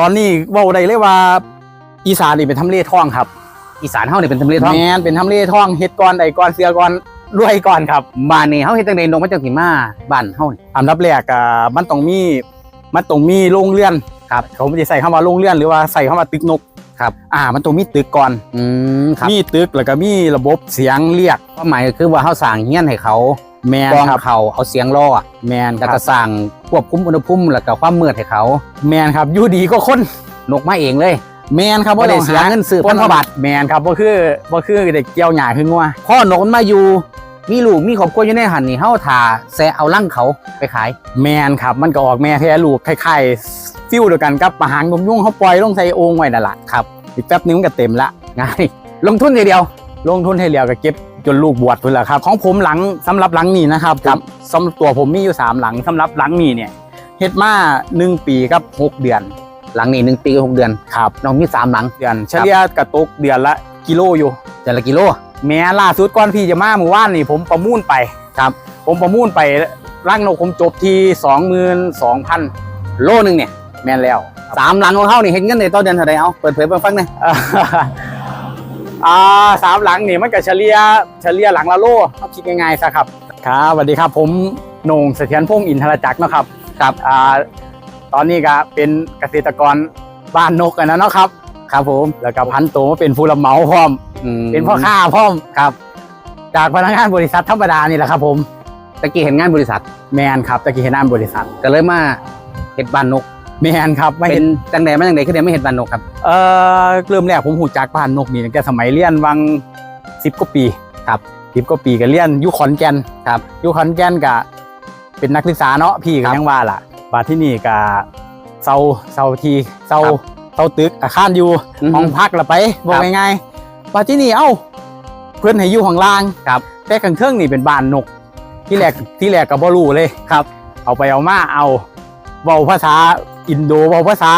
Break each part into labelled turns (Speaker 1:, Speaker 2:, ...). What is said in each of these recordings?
Speaker 1: ตอนนี้เว้าได้เลยว่า อีสานนี่เป็นทำเลทองครับ
Speaker 2: อีสานเฮานี่เป็นทำเลทอง
Speaker 1: แมนเป็นทำเลทองเฮ็ดก่อนใดก่อนเสือก่อนรวยก่อนครับ
Speaker 2: บ้านนี่เฮาเฮ็ดจังได๋นกมันจังสิมาบ้านเฮานี่
Speaker 1: อันดับแรกอะมันต้องมีมันต้องมีโรงเรือนครับเขาไม่ได้ใส่คำว่าโรงเรือนหรือว่าใส่คำว่าตึกนก
Speaker 2: ครับ
Speaker 1: อ่า มันต้องมีตึกก่อน
Speaker 2: อืมครับ
Speaker 1: มีตึกแล้วก็มีระบบเสียงเรียก
Speaker 2: ความหมายก็คือว่าเฮาสร้างเฮียนให้เขา
Speaker 1: แมน
Speaker 2: กอง
Speaker 1: ครับ
Speaker 2: เขาเอาเสียงล่อ
Speaker 1: แมนค
Speaker 2: แล้ว
Speaker 1: รั
Speaker 2: ก็
Speaker 1: บ
Speaker 2: สร้าง ควบคุมอุณหภูมิแล้วก็ความมืดให้เขา
Speaker 1: แมนครับอยู่ดีก็คน
Speaker 2: นกมาเองเลย
Speaker 1: แมนครับ
Speaker 2: บ่ได้เสียเงินซื้อพันธบัตร
Speaker 1: แมนครับบ่คือบ่คือเด็กเกี่ยวหญ้าขึ้นงัว
Speaker 2: พ่อนกมันมาอยู่มีลูกมีครอบครัวอยู่ในหันนี่เฮาถ่าแซะเอาลั่งเขาไปขาย
Speaker 1: แมนครับมันก็ออกแม่แท้ลูกคล้ายๆฟิวเดียวกันกับปลาหางนมยุ่งเขาปล่อยลงใส่โอ่งไว้นั่นแหละครับอีกแป๊บนึงมันก็เต็มละ
Speaker 2: ง่ายลงทุนทีเดียว
Speaker 1: ลงทุนให้เรียวก็เก็บจนลูกบวชพุ่นแหละครับ ของผมหลังสำหรับหลังนี้นะครับ
Speaker 2: ครับ
Speaker 1: สำหรับตัวผมมีอยู่สามหลังสำหรับหลังนี้เนี่ยเฮ็ดมาหนึ่งปีกับหกเดือน
Speaker 2: หลังนี้หนึ่งปีกับหกเดือน
Speaker 1: ครับ
Speaker 2: น้องมีสามหลัง
Speaker 1: เดือนเฉลี่ยกระตกเดือนละกิโลอยู่
Speaker 2: แต่ละกิโล
Speaker 1: แม้ล่าสุดก่อนพี่จะมาหมู่บ้านนี่ผมประมูลไป
Speaker 2: ครับ
Speaker 1: ผมประมูลไปร่างนกผมจบที่สองหมื่นสองพัน
Speaker 2: โลหนึงเนี่ย
Speaker 1: แม่นแล้ว
Speaker 2: สามหลังของเฮานี่เห็นเงินในต่อเดือนเท่าใดเอาเปิดเผยเบิ่งฟังหน่อย
Speaker 1: อ่าสามหลังนี่มันก็เฉลี่ยเฉลี่ยหลังละโลเอาคิดง่ายๆซะครับครับสวัสดีครับผมโหน่งเสถียรพงษ์อินทรจักรเนาะครับครับอ่าตอนนี้ก็เป็นเกษตรกรบ้านนกกันนะเนาะครับ ครับผมแล้วก็พันตัวมาเป็นผู้รับเหมาพร้อม
Speaker 2: อืม
Speaker 1: เป็นพ่อค้าพร้อมครับ จากพนักงานบริษัทธรรมดานี่แหละครับ ผม
Speaker 2: ตะกี้เห็นงานบริษัท
Speaker 1: แมนครับตะกี้เห็นหน้าบริษัท
Speaker 2: ก็เลยมาเฮ็ดบ้านนก
Speaker 1: แมนครับไม่
Speaker 2: เป็
Speaker 1: เห็
Speaker 2: น
Speaker 1: น
Speaker 2: จังใดมาจังใดคือได้ไม่เฮ็ดบ้านนกครับ
Speaker 1: เอ่อเริ่มแรกผมหูจักบ้านนกนี่ตั้งแต่สมัยเรียนวังสิบกว่าปี
Speaker 2: ครับ
Speaker 1: สิบกว่าปีก็เรียนอยุคอนแก่น
Speaker 2: ครับ
Speaker 1: อยุคอนแก่นก็เป็นนักศึกษาเนาะพี่
Speaker 2: ค
Speaker 1: ก็
Speaker 2: รับ
Speaker 1: ยังว่าล่ะบาดที่นี่ก็เซาเซาทีเซา
Speaker 2: ครับ
Speaker 1: เซาตึกอาคารอยู่
Speaker 2: อือฮึ
Speaker 1: ห้องพักละไปบอก
Speaker 2: ครับ
Speaker 1: ง่ายๆบาดที่นี่เอ้าเพื่อนให้อยู่ข้างล่าง
Speaker 2: ครับ
Speaker 1: แต่ข้างเครื่องนี่เป็นบ้านนก ที่แรกที่แรกก็บ่รู้เลยครับ เอาไปเอามาเอาเว้าภาษา อินโดเว้าภาษา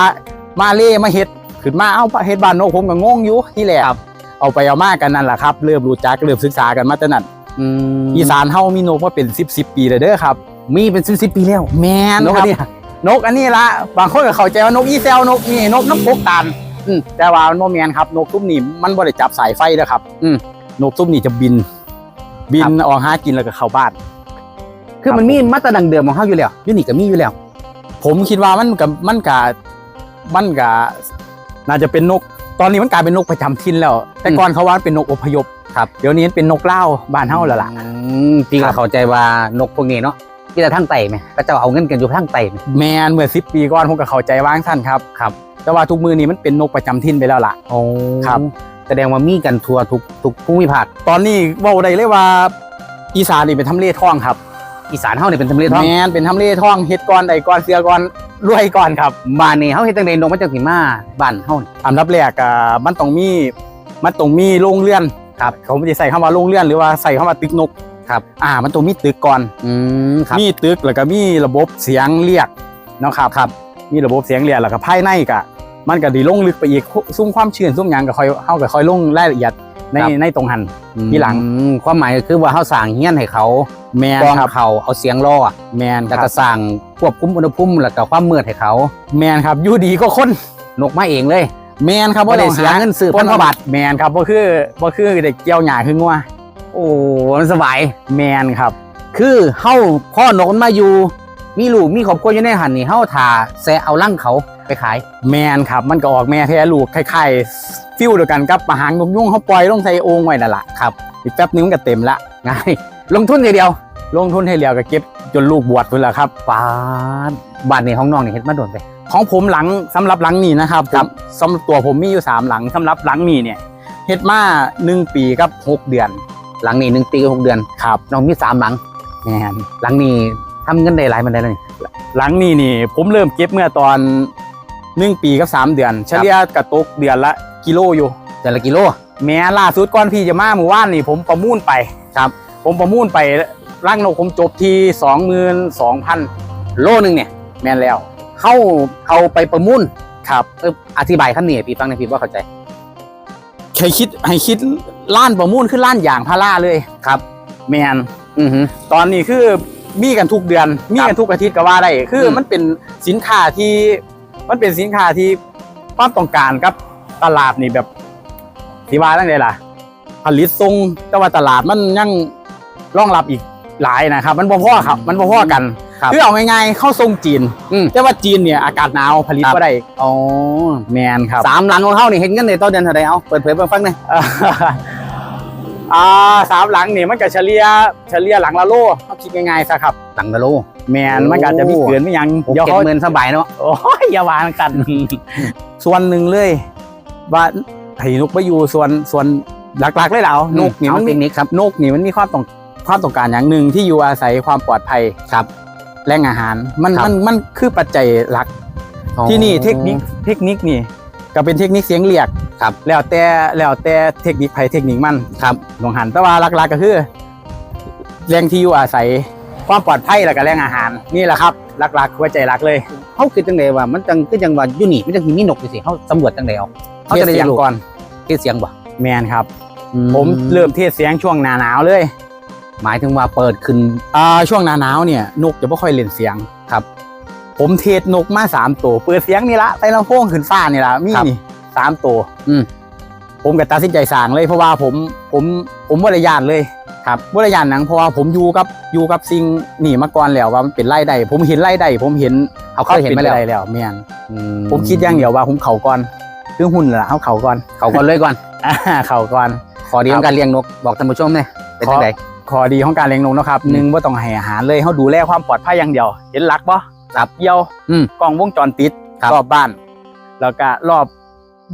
Speaker 1: มาเลมาเฮ็ดขึ้นมาเอ้าเฮ็ดบ้านนกผมก็งงอยู่ที่แรกเอาไปเอามากันนั่นแหละครับเริ่มรู้จักเริ่มศึกษากันมาแต่นั้น
Speaker 2: อืม
Speaker 1: อีสานเฮามีนกมาเป็น10 10ปีเลยเด้อครับ
Speaker 2: มีเป็น10 10ปีแล้ว
Speaker 1: แม่น
Speaker 2: นก
Speaker 1: ค
Speaker 2: อั
Speaker 1: รั
Speaker 2: น
Speaker 1: บ
Speaker 2: นี้
Speaker 1: นกอันนี้ละบางคนก็เข้าใจว่านกอีแซวนกนี่นกน้ำพกตาล
Speaker 2: อืม
Speaker 1: แต่ว่ามันบ่แม่นครับนกตุ้มนี่มันบ่ได้จับสายไฟเด้อครับ
Speaker 2: อืม
Speaker 1: นกตุ้มนี่จะบิน บินออกหากินแล้วก็เข้าบ้าน
Speaker 2: คือมันมีมาตรดังเดิมของเฮาอยู่แล้วอยูนี่ก็มีอยู่แล้ว
Speaker 1: ผมคิดว่ามันกับมันกับมันกับน่าจะเป็นนก ตอนนี้มันกลายเป็นนกประจำถิ่นแล้ว แต่ก่อนเขาว่ามันเป็นนกอพยพ
Speaker 2: ครับ
Speaker 1: เดี๋ยวนี้เป็นนกเล่าวบ้านเฮาแล้วล่ะ
Speaker 2: อืมพี่
Speaker 1: ครั
Speaker 2: ก็
Speaker 1: บ
Speaker 2: เข้าใจว่านกพวกนี้เนาะที่จะทั้งไต่ไหมก็จะเอาเงินกันอยู่ทั้งไต่ไหม
Speaker 1: แมนเมื่อสิปีก่อนผมก็เข้าใจว่างท่านครับ
Speaker 2: ครับ
Speaker 1: แต่ว่าทุกมือนี้มันเป็นนกประจำถิ่นไปแล้วล่ะ
Speaker 2: โอ้
Speaker 1: ครับ
Speaker 2: แสดงว่ามีกันทัวทุกทุกภูมิภาค
Speaker 1: ตอนนี้เว้าได้เลยว่าอีสานนี่เป็นทำเลทองครับ
Speaker 2: อีสานเฮานี่เป็นทำเลทอง
Speaker 1: แมนเป็นทำเลทองเฮ็ดก่อนใดก่อนเสือก่อนรวยก่อนครับ
Speaker 2: บ้านนี่เฮาเฮ็ดจังได๋นกมันจังสิมาบ้านเฮานี่
Speaker 1: อันดับแรกอะมันต้องมีมันต้องมีโรงเรือนครับเขาไม่ได้ใส่คำว่าโรงเรือนหรือว่าใส่คำว่าตึกนก
Speaker 2: ครับ
Speaker 1: อ่า มันต้องมีตึกก่อน
Speaker 2: อืมครับ
Speaker 1: มีตึกแล้วก็มีระบบเสียงเรียกเนาะครับครับ มีระบบเสียงเรียกแล้วก็ภายในก็มันก็ดีลงลึกไปอีกซุ่มความชื้นซุ่มหยังก็ค่อยเฮาก็ค่อยลงรายละเอียด ในในตรงหัน ที่หลัง
Speaker 2: อืมความหมายก็คือว่าเฮาสร้างเฮียนให้เขา
Speaker 1: แมน
Speaker 2: กอง
Speaker 1: ครับ
Speaker 2: เขาเอาเสียงล่อ
Speaker 1: แมนค
Speaker 2: แล้ว
Speaker 1: รั
Speaker 2: ก็
Speaker 1: บ
Speaker 2: สร้างควบคุมอุณหภูมิแล้วก็ความมืดให้เขา
Speaker 1: แมนครับอยู่ดีก็คน
Speaker 2: นกมาเองเลย
Speaker 1: แมนครับ
Speaker 2: บ่ได้
Speaker 1: ต้องหา
Speaker 2: เสียเงินซื้อ
Speaker 1: พั
Speaker 2: พั
Speaker 1: น
Speaker 2: น
Speaker 1: ธ
Speaker 2: ธ
Speaker 1: บั
Speaker 2: บั
Speaker 1: ต
Speaker 2: ต
Speaker 1: ร
Speaker 2: ร
Speaker 1: แมนครับบ่คือบ่คือเด็กเกี่ยวหญ้าคืองัว
Speaker 2: โอ้มันสบาย
Speaker 1: แมนครับ
Speaker 2: คือเฮาพ่อนกมันมาอยู่ มีลูกมีครอบครัวอยู่ในหันนี่เฮาถ่าแซะเอาลั่งเขา ไปขาย
Speaker 1: แมนครับ มันก็ออกแม่แท้ลูกคล้ายๆฟิวเดียวกันกับปลาหางนกยุ่งเขาปล่อยลงใส่โอ่งไว้นั่นแหละครับอีกแป๊บนึงมันก็เต็มละ
Speaker 2: ง่ายลงทุนทีเดียว
Speaker 1: ลงทุนให้เรียวก็เก็บจนลูกบวชพุ่นละครับ
Speaker 2: ปาดบ้านนี้ห้องน้องนี่เฮ็ดมาโดนไป
Speaker 1: ของผมหลังสำหรับหลังนี้นะครับผมสำหรับตัวผมมีอยู่สามหลังสำหรับหลังนี้เนี่ยเฮ็ดมาหนึ่งปีกับหกเดือน
Speaker 2: หลังนี้หนึ่งปีกับหกเดือน
Speaker 1: ครับ
Speaker 2: น้องมีสามหลัง
Speaker 1: แมน
Speaker 2: หลังนี้ทำเงินได้หลายมันได้แล้วนี่
Speaker 1: หลังนี้นี่ ผมเริ่มเก็บเมื่อตอน หนึ่งปีกับสามเดือน เฉลี่ยกระตกเดือนละกิโลอยู่
Speaker 2: แต่ละกิโล
Speaker 1: แม้ล่าสุดก่อนพี่จะมาหมู่บ้านนี่ผมประมูลไป
Speaker 2: ครับ
Speaker 1: ผมประมูลไปร่างนกผมจบที่สองหมื่นสองพัน
Speaker 2: โลนึงเนี่ย
Speaker 1: แม่นแล้ว
Speaker 2: เฮาเอาไปประมูล
Speaker 1: ครับ
Speaker 2: เอออธิบายขั้นนี้ให้พี่ฟังหน่อยพี่ว่าเข้าใจ
Speaker 1: ให้คิดให้คิดล้านประมูลคือล้านอย่างพาราเลยครับ แมน
Speaker 2: อือหือ
Speaker 1: ตอนนี้คือมีกันทุกเดือน มีกันทุกอาทิตย์ก็ว่าได้คือ
Speaker 2: ม
Speaker 1: มันเป็นสินค้าที่ มันเป็นสินค้าที่ความต้องการกับตลาดนี่แบบสีว่าตั้งไงล่ะ ผลิตทรงแต่ว่าตลาดมันยังรองรับอีกหลายนะครับ มันบ่พอครับ มันบ่พอกัน
Speaker 2: ครับ
Speaker 1: คือเอาง่ายๆเข้าทรงจีน
Speaker 2: อืม
Speaker 1: แต่ว่าจีนเนี่ยอากาศหนาวผลิต
Speaker 2: ครับ
Speaker 1: ก็ได้
Speaker 2: อ๋อ
Speaker 1: แมนครับ
Speaker 2: สามหลังของเขานี่เห็นกันในต่อเดือนเท่าไหร่เอาเปิดเผยเปิดฟังหน่อย
Speaker 1: อ่าสามหลังนี่มันก็เฉลี่ยเฉลี่ยหลังละโลเขาคิดง่ายๆซะครับ
Speaker 2: หลังตะโล
Speaker 1: แมนมันก็อาจจะมีเกินไม่ยัง
Speaker 2: หก
Speaker 1: เดี๋ยว
Speaker 2: เจ็ด
Speaker 1: เขา
Speaker 2: หมื่นสบายเนาะ
Speaker 1: โอ้ยอย่าวางกัน ส่วนหนึ่งเลย ว่าให้นกไปอยู่ส่วนส่วนหลักๆเลยเหรอนกนี่
Speaker 2: เอา
Speaker 1: มัน
Speaker 2: เท
Speaker 1: มี
Speaker 2: คนิคครับ
Speaker 1: นกนี่มันมีความต้องความต้องการอย่างหนึ่งที่อยู่อาศัยความปลอดภัย
Speaker 2: ครับ
Speaker 1: แหล่งอาหาร มัน
Speaker 2: ครับ
Speaker 1: มันมันคือปัจจัยหลัก ที่นี่เทคนิคเทคนิคนี่ ก็เป็นเทคนิคเสียงเรียก
Speaker 2: ครับ
Speaker 1: แล้วแต่แล้วแต่เทคนิคไผเทคนิคมัน
Speaker 2: ครับ
Speaker 1: ลงหันแต่ว่าหลักๆก็คือแหล่งที่อยู่อาศัย ความปลอดภัยแล้วก็แหล่งอาหารนี่แหละครับหลักๆหัวใจหลักเลย
Speaker 2: เขาคือจังไดว่ามันจังคือจังว่าอยู่นี่มันจังมีนกจังซี่เขาสำรวจจังไดเอาเขา
Speaker 1: เท
Speaker 2: จะ
Speaker 1: ศ
Speaker 2: ได้
Speaker 1: เสียง
Speaker 2: รู้
Speaker 1: ก่อน
Speaker 2: เทศเสียงบ่
Speaker 1: แมนครับ
Speaker 2: อื
Speaker 1: ผมเริ่มเทศเสียงช่วงหนาหนาวเลย
Speaker 2: หมายถึงว่าเปิดขึ้น
Speaker 1: อ่าช่วงหนาหนาวเนี่ยนกจะไม่ค่อยเล่นเสียง
Speaker 2: ครับ
Speaker 1: ผมเทศนกมาสามตัวเปิดเสียงนี่ละใส่ลำโพงขึ้นฟ้านี่ละมี
Speaker 2: ครับ
Speaker 1: นี่สามตัว
Speaker 2: อืม
Speaker 1: ผมก็ตัดสินใจสั่งเลยเพราะว่าผมผมผมบริยานเลย ครับบริยานหนังเพราะว่าผมอยู่กับอยู่กับสิ่งนี่มาก่อนแล้วว่ามันเป็นไร่ใดผมเห็นไร่ใดผมเห็น
Speaker 2: เขาเคยเห็นมาแล้ว
Speaker 1: ป็ไปได้แล้วแม่น
Speaker 2: อื
Speaker 1: ผมคิดอย่างเดียวว่าผมเข่าก่อนคือหุ่นแหละเอาเข่าก่อน
Speaker 2: เขาก่อนเลยก่อน
Speaker 1: อ่าเข่าก่อน
Speaker 2: ขอดีของการเลี้ยงนกบอกท่านผู้ชมเนี่ยเป็นจังได
Speaker 1: ข้อดีของการเลี้ยงนกนะครับ
Speaker 2: อืม
Speaker 1: หนึ่งว่าต้องให้อาหารเลยเขาดูแลความปลอดภัยอย่างเดียว เห็นหลักปะ
Speaker 2: ครับ
Speaker 1: เยี่ยว
Speaker 2: อืม
Speaker 1: กล้องวงจรปิด
Speaker 2: ครับ
Speaker 1: รอบบ้าน แล้วก็รอบ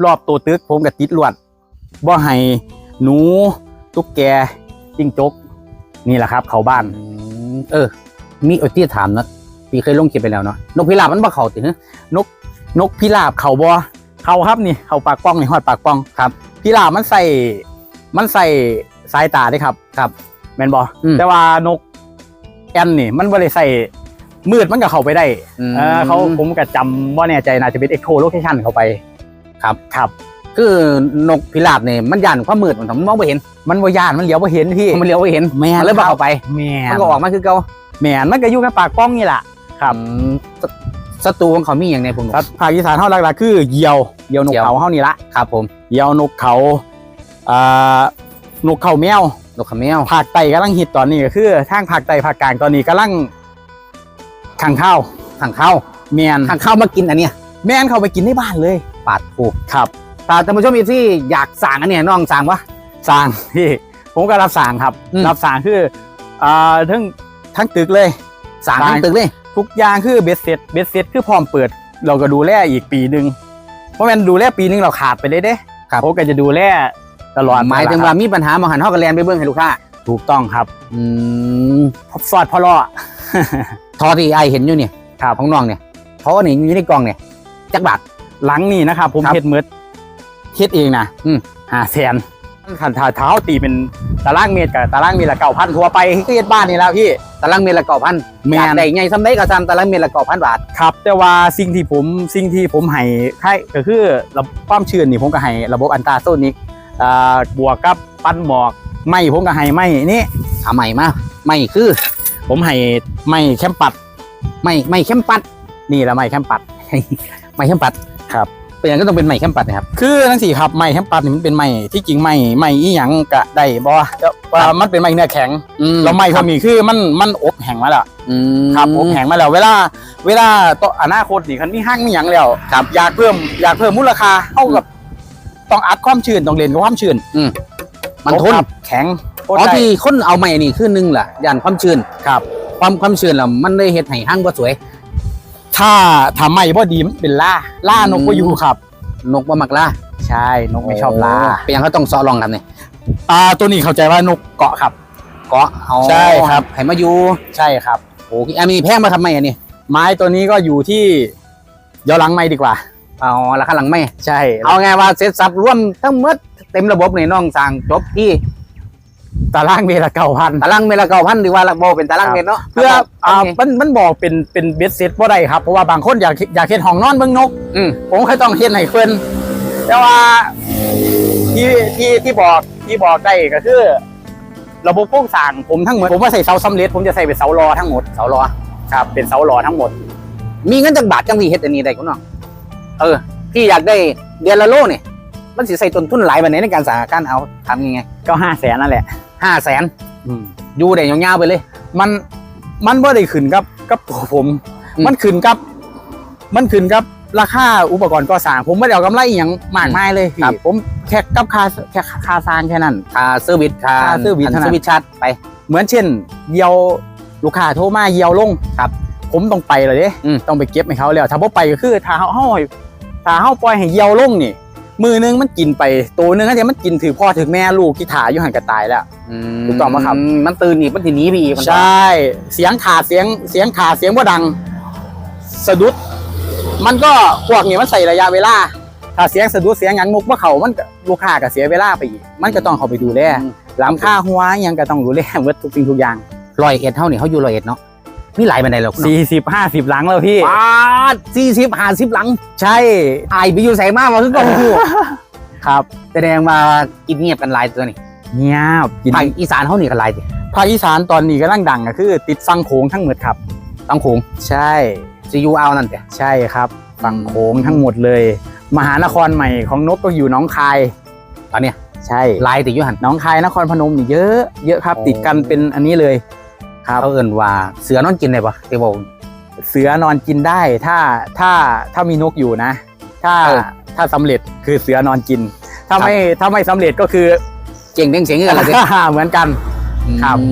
Speaker 1: รอบตัวตึกผมกับติดลวดบ่ให้หนูตุ๊กแก จิ้งจกนี่แหละครับ เขาบ้าน
Speaker 2: อืมเออ มีเออที่ถามนะพี่เคยลงคลิปไปแล้วเนาะนกพิราบมันบ่เข้าติฮะ
Speaker 1: นกพิราบเขาบ่เขาครับนี่เขาปากป้องนี่หอดปากป้อง
Speaker 2: ครับ
Speaker 1: พิราบมันใส่มันใส่สายตาได้ครับ ครับแมนบอ
Speaker 2: อืม
Speaker 1: แต่ว่านกแอนนี่ มันบ่ได้ใส่มืดมันก็เข้าไปได้
Speaker 2: ม
Speaker 1: เออเขาผมก็จำว่าแน่ใจน่าจะเป็นเอ็กโทโลเคชันเข้าไป
Speaker 2: ครับ
Speaker 1: ครับ
Speaker 2: คือนกพิราบเนี่ยมันย่านความมืดมันทำมองไม่เห็น
Speaker 1: มันว่ย่านมันเหลียวบ่เห็นพี่
Speaker 2: มันเลี้ยวไม่เห็น
Speaker 1: แม่น
Speaker 2: มันเลยบ่
Speaker 1: ครับ
Speaker 2: เข้าไป
Speaker 1: แม่
Speaker 2: มันก็ออกมาคือเก่า
Speaker 1: แม่นมันก็อยู่กับปากป้องนี่แหละครับ
Speaker 2: อืมศศัตรูของเขามีอย่างไรผม
Speaker 1: ครับภาคอีสานเฮาหลักๆคือเหยี่ยวเหยี่ยวนก
Speaker 2: เหยี่ยว
Speaker 1: เขาเฮานี่ละ
Speaker 2: ครับ ผม
Speaker 1: เหยี่ยวนกเขาอ่านกเขาแมวน
Speaker 2: กขมแมว
Speaker 1: ภาคใต้กำลังฮิตตอนนี้ก็คือทางภาคใต้ภาคกลางตอนนี้กำลังขังข้าว
Speaker 2: ทางเข้า
Speaker 1: แมน
Speaker 2: ทางเข้ามากินอันเนี้ย
Speaker 1: แมนเข้าไปกินในบ้านเลย
Speaker 2: ปาดผูก
Speaker 1: ครับ
Speaker 2: แต่ท่านผู้ชมอีกที่อยากสั่งอันเนี้ยน้องสั่งวะ
Speaker 1: สร้างพี่ผมก็รับสร้างครับ
Speaker 2: อืม
Speaker 1: รับสร้างคืออ่าทั้งทั้งตึกเลย
Speaker 2: สั่ง
Speaker 1: สั่ง
Speaker 2: ทั้งตึกเลย
Speaker 1: ทุกอย่างคือเบสเซ็ตเบสเซ็ตคือพร้อมเปิด เราก็ดูแลอีกปีหนึ่งเพราะแมันดูแลปีหนึ่งเราขาดไปเลยเด้
Speaker 2: ครับ
Speaker 1: ผมก็จะดูแลตลอด
Speaker 2: หมายถึงว่ามีปัญหามาหันเฮาก็แลนไปเบิ่งให้ลูกค้า
Speaker 1: ถูกต้องครับ
Speaker 2: อืม
Speaker 1: พบสอดพอล่อ
Speaker 2: ทอที่ไอเห็นอยู่เนี่ย
Speaker 1: ครับ
Speaker 2: ของน้องเนี่ยเพราะว่านี่อยู่ในกล่องเนี่ยจักบาท
Speaker 1: หลังนี่นะครับผม
Speaker 2: ครับ
Speaker 1: เฮ็ดเมืด เฮ็ดเองนะ
Speaker 2: อืม
Speaker 1: หาแสนขันถาเท้าตีเป็นตารางเมตรกับตารางเมตรละเก้าพันทั่วไปก็เฮ็ดบ้านนี่แล้วพี่
Speaker 2: ตารางเมตรละเก้าพัน
Speaker 1: แม่น
Speaker 2: อยากได้ไงซ้ำได้ก็ซ้ำตารางเมตรละเก้าพันบาท
Speaker 1: ครับแต่ว่าสิ่งที่ผมสิ่งที่ผมให้ให้ก็คือระบบความชื้นนี่ผมก็ให้ระบบอันตราโซนิกอ่าบวกกับปั้นหมอกไม่ผมก็ให้ไม่นี่
Speaker 2: เอาใหม่มาไม่คือ
Speaker 1: ผมให้ไม่แคมปัด
Speaker 2: ไม่ไม่เข้มปัด
Speaker 1: นี่แหละไม่แคมปัด
Speaker 2: ไม่เข้มปัด
Speaker 1: ครับ
Speaker 2: เป็นอย่างก็ต้องเป็นไม่เข้มปัดนะครับ
Speaker 1: คือทั้งสี่ครับไม้แคมปัดนี่มันเป็นไม้ที่จริงไม้ไม้อีหยังกะได้บ่แต่ว่ามันเป็นไม้เนื้อแข็ง
Speaker 2: อืม
Speaker 1: แล้วไม้เขามีคือมันมันอบแห้งมาแล้ว
Speaker 2: อืม
Speaker 1: ครับอบแห้งมาแล้ว เวลา เวลาต่ออนาคตนี่คันมีห้างมีหยังแล้วครับอยากเพิ่มอยากเพิ่มมูลค่าเท่ากับต้องอัดความชื้นต้องเล่นกับความชื้น
Speaker 2: มันทน
Speaker 1: ครับแข็งโคตร
Speaker 2: อ๋อ
Speaker 1: ได้
Speaker 2: ที่คนเอาใหม่นี่คือหนึ่งล่ะย่านความชื้น
Speaker 1: ครับ
Speaker 2: ความความชื้นล่ะมันได้เฮ็ดให้ห้างบ่สวย
Speaker 1: ถ้าทำไม้บ่ดีมันเป็นล่าล่านก
Speaker 2: อืม
Speaker 1: บ่อยู่ครับ
Speaker 2: นกบ่มักล่า
Speaker 1: ใช่นกไม่ชอบล่า
Speaker 2: เป็นอย่างเขาต้องเซาะลองกันเนี่ย
Speaker 1: อ่าตัวนี้เข้าใจว่านกเกาะครับ
Speaker 2: เกาะเอา
Speaker 1: ใช่ครับ
Speaker 2: ให้มาอยู่
Speaker 1: ใช่ครับ
Speaker 2: โอ้ยอันนี้แพงมาทำไมอันนี้
Speaker 1: ไม้ตัวนี้ก็อยู่ที่เดี๋ยวหลังไม้ดีกว่า
Speaker 2: เอาราคาหลังไม่
Speaker 1: ใช่
Speaker 2: เอาไงว่าเซ็ตซับรวมทั้งหมดเต็มระบบนี่น้องสั่งจบที่
Speaker 1: ตารางเมตรละเก้าพัน
Speaker 2: ตารางเมตรละเก้าพันหรือว่าละโบเป็นตารางเมตรเนาะ
Speaker 1: เพื่ออ่า
Speaker 2: โอเค
Speaker 1: มันมันบอกเป็นเป็นเบสเซ็ตบ่ได้ครับเพราะว่าบางคนอยากอยากเฮ็ดห้องนอนเบิ่งนก
Speaker 2: อืม
Speaker 1: ผมเคยต้องเฮ็ดให้เพิ่นแต่ว่าที่ที่ที่บอกที่บอกได้ก็คือระบบโครงสร้างผมทั้งหมดผมว่าใส่เสาสำเร็จผมจะใส่เป็นเสารอทั้งหมด
Speaker 2: เสารอ
Speaker 1: ครับ เป็นเสารอทั้งหมด
Speaker 2: มีเงินจักบาทจังที่เฮ็ดอันนี้ได้คุณน้องเออพี่อยากได้เดือนละโลเนี่ย มันสิใส่ต้นทุนหลายแบบไหนในการสาการเอาทำยังไง
Speaker 1: ก็ห้าแสนนั่นแหละ
Speaker 2: ห้าแสนอยู่ได้ยาวๆไปเลย
Speaker 1: มันมันบ่ได้ขึ้นกับกับตัวผม
Speaker 2: อืม
Speaker 1: มันขึ้นกับ มันขึ้นกับราคาอุปกรณ์ก่อสร้างผมไม่ได้เอากำไรอหย่างมากมายเลยพี่
Speaker 2: ครับ
Speaker 1: ผมแค่กับค่าแค่ค่าสร้างแค่นั้น
Speaker 2: ค่าเซอร์วิสค่า
Speaker 1: ค่าเซอร์วิส
Speaker 2: อัน
Speaker 1: เท่านั้น
Speaker 2: เซอร์วิสชาร์จไป
Speaker 1: เหมือนเช่นเยียวลูกค้าโทรมาเยียวลง
Speaker 2: ครับ
Speaker 1: ผมต้องไปเลยเด้
Speaker 2: อืม
Speaker 1: ต้องไปเก็บให้เขาแล้วถ้าบ่ไปก็คือถ้าเฮาเฮาให้ถ้าเฮาปล่อยให้เยียวลงนี่ มือนึงมันกินไปตัวนึงถ้าจะมันกินถือพ่อถือแม่ลูกที่ถ่ายอยู่หันกระตายแล้วถูกต้องปะครับ
Speaker 2: มันตื่นอีกมันทีหนี้พี่อีกมัน
Speaker 1: ใช่ เสียงขาดเสียงเสียงขาดเสียงบ่ดัง สะดุด มันก็พวกนี้มันใส่ระยะเวลาถ้าเสียงสะดุดเสียงหยังนกว่าเขามันก็ลูกค้าก็เสียเวลาไปอีก มันก็ต้องเข้าไปดูแลหลังค่าหัวหยังก็ต้องดูแลเวิดทุกสิ่งทุกอย่าง
Speaker 2: ร้อยเอ็ดเท่านี่เขาอยู่ร้อยเอ็ดเนาะ มีหลายบันไดหรอก
Speaker 1: สี่สิบห้าสิบหลังแล้วพี่
Speaker 2: ป้าสี่สิบห้าสิบหลัง
Speaker 1: ใช่
Speaker 2: อายไปอยู่ใส่มากมาคือกองหู
Speaker 1: ครับ
Speaker 2: แสดงมากินเงียบกันหลายตัวนี่
Speaker 1: เงียบกิน
Speaker 2: ภาคอีสานเขานี่กันหลายสิ
Speaker 1: ภาคอีสานตอนนี้กำลังดังก็คือ ติดฟังโขงทั้งหมดครับ
Speaker 2: ต้องโขง
Speaker 1: ใช่
Speaker 2: ซียูเอานั่นแต่
Speaker 1: ใช่ครับฝั่งโขงทั้งหมดเลย มหานครใหม่ของนกก็อยู่หน้องคาย
Speaker 2: ตอนเนี้ย
Speaker 1: ใช่
Speaker 2: ลายติดอยู่หัน
Speaker 1: หน้องคายนครพนมนี่เยอะ เยอะครับ
Speaker 2: โอ้
Speaker 1: ติดกันเป็นอันนี้เลย ครับ
Speaker 2: เขาเอิ่นว่าเสือนอนกินได้ปะเตบอก
Speaker 1: เสือนอนกินได้ถ้าถ้าถ้ามีนกอยู่นะ ถ้า
Speaker 2: เออ
Speaker 1: ถ้าสำเร็จคือเสือนอนกิน ถ้า
Speaker 2: ครับ
Speaker 1: ไม่ถ้าไม่สำเร็จก็คือ
Speaker 2: เจ๋งเด้งเสียงกันละสิ
Speaker 1: เหมือนกัน ครับ
Speaker 2: อื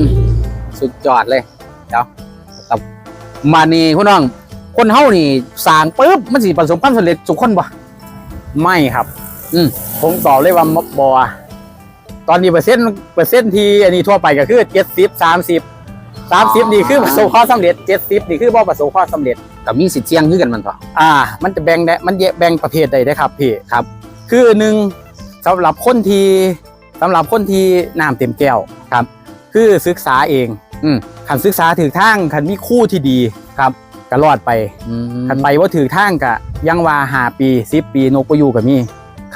Speaker 2: มสุดยอดเลย เดี๋ยวครับมานี่คุณน้อง คนเฮานี่สร้างปุ๊บมันสิประสบความสำเร็จทุกคนปะ
Speaker 1: ไม่ครับ
Speaker 2: อืม
Speaker 1: ผมตอบเลยว่าบอ ตอนนี้เปอร์เซ็นต์เปอร์เซ็นต์ที่อันนี้ทั่วไปก็คือเจ็ดสิบสามสิบสามสิบนี่คือประสบความสำเร็จเจ็ดสิบนี่คือบ่ประสบความสำเร็จ
Speaker 2: กับมีสิทธิ์เสี่ยงคือกันมันต่อ
Speaker 1: อ่า มันจะแบ่งได้มันแยกแบ่งประเภทใดได้ครับพี่
Speaker 2: ครับ
Speaker 1: คือหนึ่งสำหรับคนที่สำหรับคนที่น้ำเต็มแก้ว
Speaker 2: ครับ
Speaker 1: คือศึกษาเอง
Speaker 2: อืม
Speaker 1: ขันศึกษาถือทางขันมีคู่ที่ดีครับก็รอดไป
Speaker 2: อืม
Speaker 1: ขันไปว่าถือทางกะยังว่าหาปีสิบปีนกก็อยู่กับมี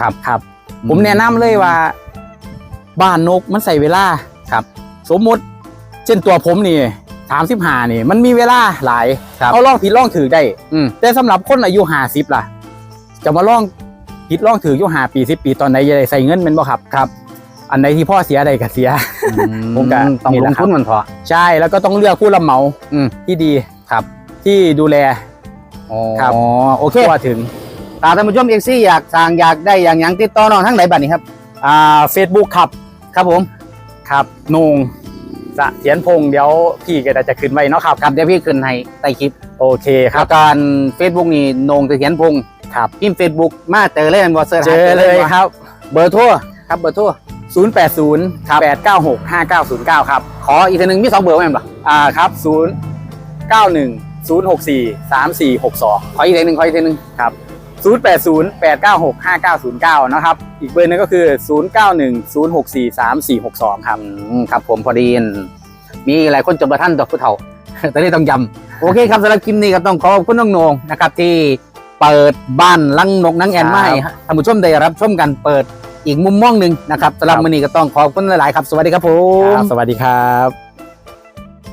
Speaker 2: ครับ
Speaker 1: ครับ ผมแนะนำเลยว่า บ้านนกมันใส่เวลา
Speaker 2: ครับ
Speaker 1: สมมติเช่นตัวผมนี่สามสิบห้านี่ มันมีเวลาหลาย
Speaker 2: ครับ
Speaker 1: เอาล่องผิดล่องถือได้
Speaker 2: อืม
Speaker 1: แต่สำหรับคนอายุห้าสิบล่ะ จะมาล่องผิดล่องถืออายุห้าปีสิบปีตอนไหนจะได้ใส่เงินเป็นบ่ครับครับ อันไหนที่พ่อเสียใดก็เสียผมก็
Speaker 2: ต้อง
Speaker 1: นี่
Speaker 2: ล
Speaker 1: แหละ
Speaker 2: ง
Speaker 1: ครับ
Speaker 2: ทุนมันพอ
Speaker 1: ใช่แล้วก็ต้องเลือกผู้รับเหมา
Speaker 2: อืม
Speaker 1: ที่ดี
Speaker 2: ครับ
Speaker 1: ที่ดูแล
Speaker 2: อ๋อ
Speaker 1: ครับ
Speaker 2: โอเค
Speaker 1: ทั่วถึง
Speaker 2: ตาท่านผู้ชมเอ็กซี่อยากสั่งอยากได้อย่างหยังติดต่อน้องทั้งไหนบัดนี้ครับ
Speaker 1: อ่าเฟซบุ๊กครับ
Speaker 2: ครับผม
Speaker 1: ครับนงสะเทียนพงษ์เดี๋ยวพี่ก็จะขึ้นไว้เนาะครับ
Speaker 2: ครับเดี๋ยวพี่ขึ้นให้ใต้คลิป
Speaker 1: โอเคค
Speaker 2: ค
Speaker 1: รั
Speaker 2: รับบการเฟซบุ๊กนี่โหนงเสถียรพงศ์
Speaker 1: ครับ
Speaker 2: พิมพ์เฟซบุ๊กมาเจอเลยมันบอเซอร์
Speaker 1: เจอเลยครับ
Speaker 2: เบอร์โทรครับเบอร์โทร
Speaker 1: 080
Speaker 2: ครับ
Speaker 1: 896 5909 ครับ
Speaker 2: ขออีกทีหนึ่งมีสองเบอร์ไหมนบ่
Speaker 1: อ่าครับ 091 064 3462
Speaker 2: ขออีกทีหนึ่งขออีกทีหนึ่ง
Speaker 1: ครับ 080 896 5909 นะครับ อีกเบอร์หนึงก็คือ 091 064 3462 ครับ
Speaker 2: อืมครับผมพอดีนมีหลายคนจบประท่านต่อผู้เฒ่า แต่นี่ต้องย้ำโอเคครับสำหรับคลิปนี้ก็ต้องขอขอบคุณน้องโหนงนะครับ ที่เปิดบ้านลังนกนังแอนมาให้ท่านผู้ชมได้รับชมกันเปิดอีกมุมมองหนึ่งนะครับสำหรับ
Speaker 1: ครับ
Speaker 2: มื้อนี้ก็ต้องขอบคุณหลายๆครับ สวัสดีครับผม
Speaker 1: ครับสวัสดีครับ